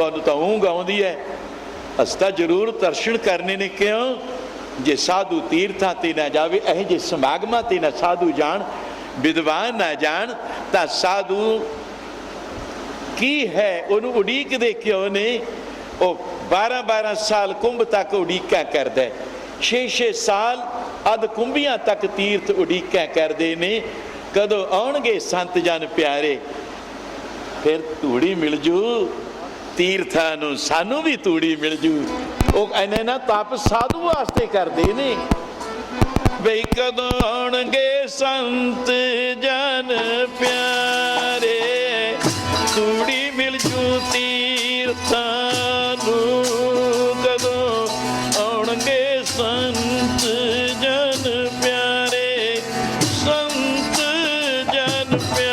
ਤੁਹਾਨੂੰ ਤਾਂ ਊਂਘ ਆਉਂਦੀ ਹੈ। ਅਸੀਂ ਤਾਂ ਜ਼ਰੂਰ ਦਰਸ਼ਨ ਕਰਨੇ ਨੇ, ਕਿਉਂ? ਜੇ ਸਾਧੂ ਤੀਰਥਾਂ ਤੇ ਨਾ ਜਾਵੇ, ਇਹ ਜੇ ਸਮਾਗਮਾਂ ਤੇ ਨਾ ਸਾਧੂ ਜਾਣ, ਵਿਦਵਾਨ ਨਾ ਜਾਣ, ਤਾਂ ਸਾਧੂ ਕੀ ਹੈ? ਉਹਨੂੰ ਉਡੀਕਦੇ ਕਿਉਂ ਨੇ? ਉਹ 12 12 ਸਾਲ ਕੁੰਭ ਤੱਕ ਉਡੀਕਾਂ ਕਰਦਾ 6 6 ਸਾਲ ਅਧ ਕੁੰਭੀਆਂ ਤੱਕ ਤੀਰਥ ਉਡੀਕਾਂ ਕਰਦੇ ਨੇ। ਕਦੋਂ ਆਉਣਗੇ ਸੰਤ ਜਨ ਪਿਆਰੇ? ਫਿਰ ਧੂੜੀ ਮਿਲ ਜੂ। ਤੀਰਥਾਂ ਨੂੰ ਸਾਨੂੰ ਵੀ ਤੂੜੀ ਮਿਲ ਜੂ। ਉਹ ਐਨੇ ਨਾ, ਤਪ ਸਾਧੂ ਵਾਸਤੇ ਕਰਦੇ ਨੇ। ਬਈ ਕਦੋਂ ਆਉਣਗੇ ਸੰਤ ਜਨ ਪਿਆਰੇ? ਤੂੜੀ ਮਿਲ ਜੂ ਤੀਰਥਾਂ ਨੂੰ। ਕਦੋਂ ਆਉਣਗੇ ਸੰਤ ਜਨ ਪਿਆਰੇ? ਸੰਤ ਜਨ ਪਿਆਰੇ।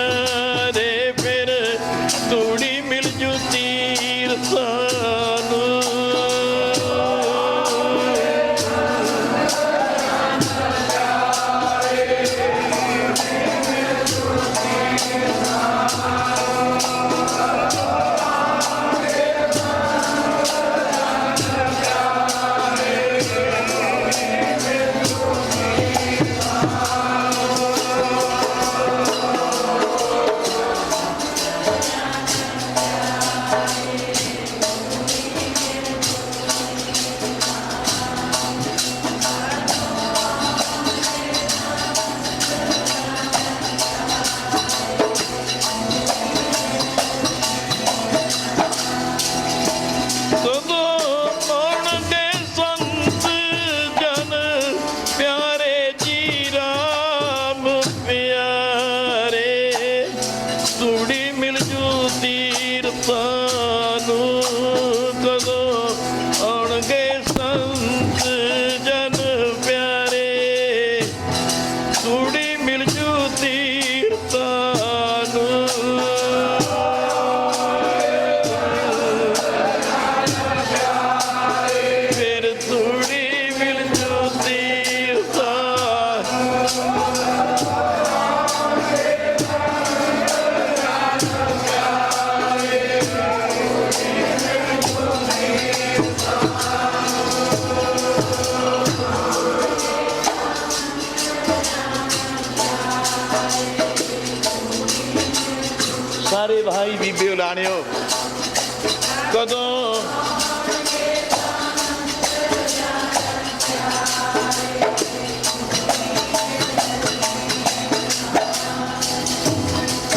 ਸਾਨੂੰ ਕਦੋਂ ਆਉਣਗੇ ਸੰਤ ਜਨ ਪਿਆਰੇ। ਤੂੜੀ ਸਾਰੇ ਭਾਈ ਬੀਬੀ ਉਲਾਣਿਓ ਕਦੋਂ?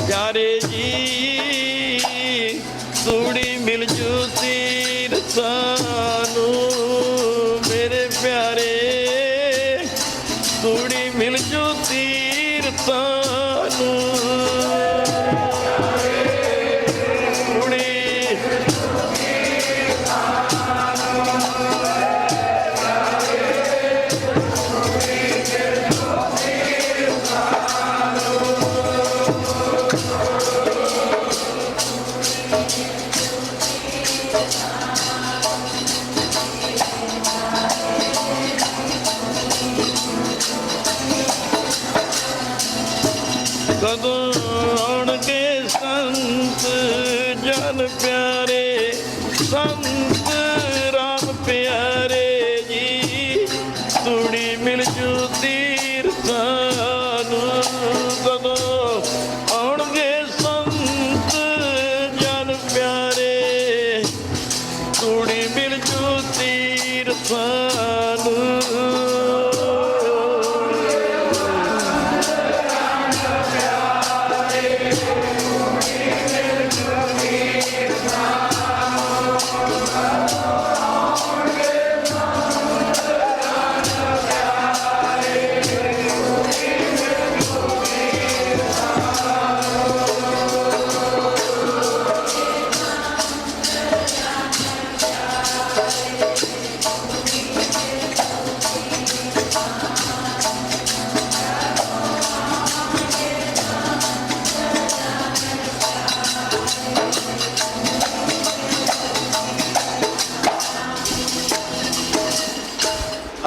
ਪਿਆਰੇ ਜੀ ਤੂੜੀ ਮਿਲ ਜੂ ਤੀਰਥਾਂ ਨੂੰ। ਮੇਰੇ ਪਿਆਰੇ ਤੂੜੀ ਕਦੋਂ ਆਉਣਗੇ ਸੰਤ ਜਨ ਪਿਆਰੇ ਸੰਤ ਰਾਮ ਪਿਆਰੇ ਜੀ। ਤੂੜੀ ਮਿਲ ਜੂ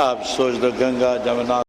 अब सोच दो गंगा जमुना